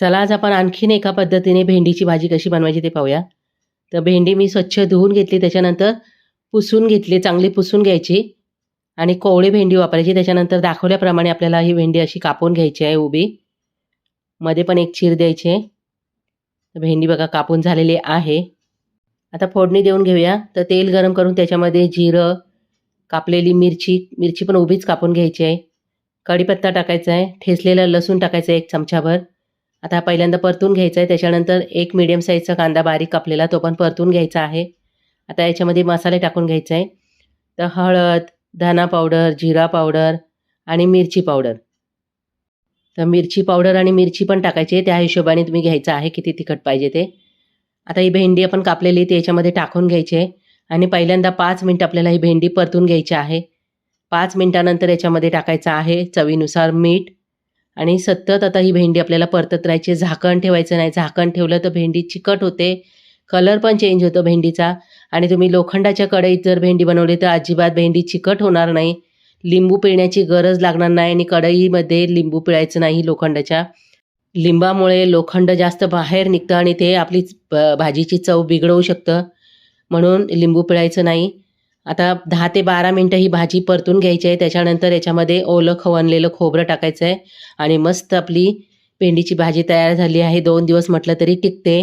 चला आज आपण आणखीन एका पद्धतीने भेंडीची भाजी कशी बनवायची ते पाहूया. तर भेंडी मी स्वच्छ धुवून घेतली त्याच्यानंतर पुसून घेतली चांगली पुसून घ्यायची आणि कोवळी भेंडी वापरायची. त्याच्यानंतर दाखवल्याप्रमाणे आपल्याला ही भेंडी अशी कापून घ्यायची आहे उभी. मध्ये पण एक चीर द्यायची आहे. भेंडी बघा कापून झालेली आहे. आता फोडणी देऊन घेऊया. तर तेल गरम करून त्याच्यामध्ये जिरं कापलेली मिरची मिरची पण उभीच कापून घ्यायची आहे. कढीपत्ता टाकायचा आहे. ठेसलेलं लसूण टाकायचं आहे एक चमचाभर. आता पहिल्यांदा परतून घ्यायचा आहे त्याच्यानंतर एक मिडियम साईजचा कांदा बारीक कापलेला तो पण परतून घ्यायचा आहे. आता याच्यामध्ये मसाले टाकून घ्यायचे आहे तर हळद धना पावडर जिरा पावडर आणि मिरची पावडर. तर मिरची पावडर आणि मिरची पण टाकायची आहे. त्या हिशोबाने तुम्ही घ्यायचं आहे किती तिखट पाहिजे ते. आता ही भेंडी आपण कापलेली ती याच्यामध्ये टाकून घ्यायची आहे. आणि पहिल्यांदा पाच मिनटं आपल्याला ही भेंडी परतून घ्यायची आहे. पाच मिनटानंतर याच्यामध्ये टाकायचं आहे चवीनुसार मीठ आणि सतत आता ही भेंडी आपल्याला परतत राहायची झाकण ठेवायचं नाही. झाकण ठेवलं तर भेंडी चिकट होते. कलर पण चेंज होतो भेंडीचा. आणि तुम्ही लोखंडाच्या कढईत जर भेंडी बनवली तर अजिबात भेंडी चिकट होणार नाही. लिंबू पिळण्याची गरज लागणार नाही आणि कढईमध्ये लिंबू पिळायचं नाही लोखंडाच्या. लिंबामुळे लोखंड जास्त बाहेर निघतं आणि ते आपली ब- भाजीची चव बिघडवू शकतं. म्हणून लिंबू पिळायचं नाही. आता दहा ते बारा मिनटं ही भाजी परतून घ्यायची आहे. त्याच्यानंतर याच्यामध्ये ओलं खवणलेलं खोबरं टाकायचं आहे. आणि मस्त आपली भेंडीची भाजी तयार झाली आहे. दोन दिवस म्हटलं तरी टिकते.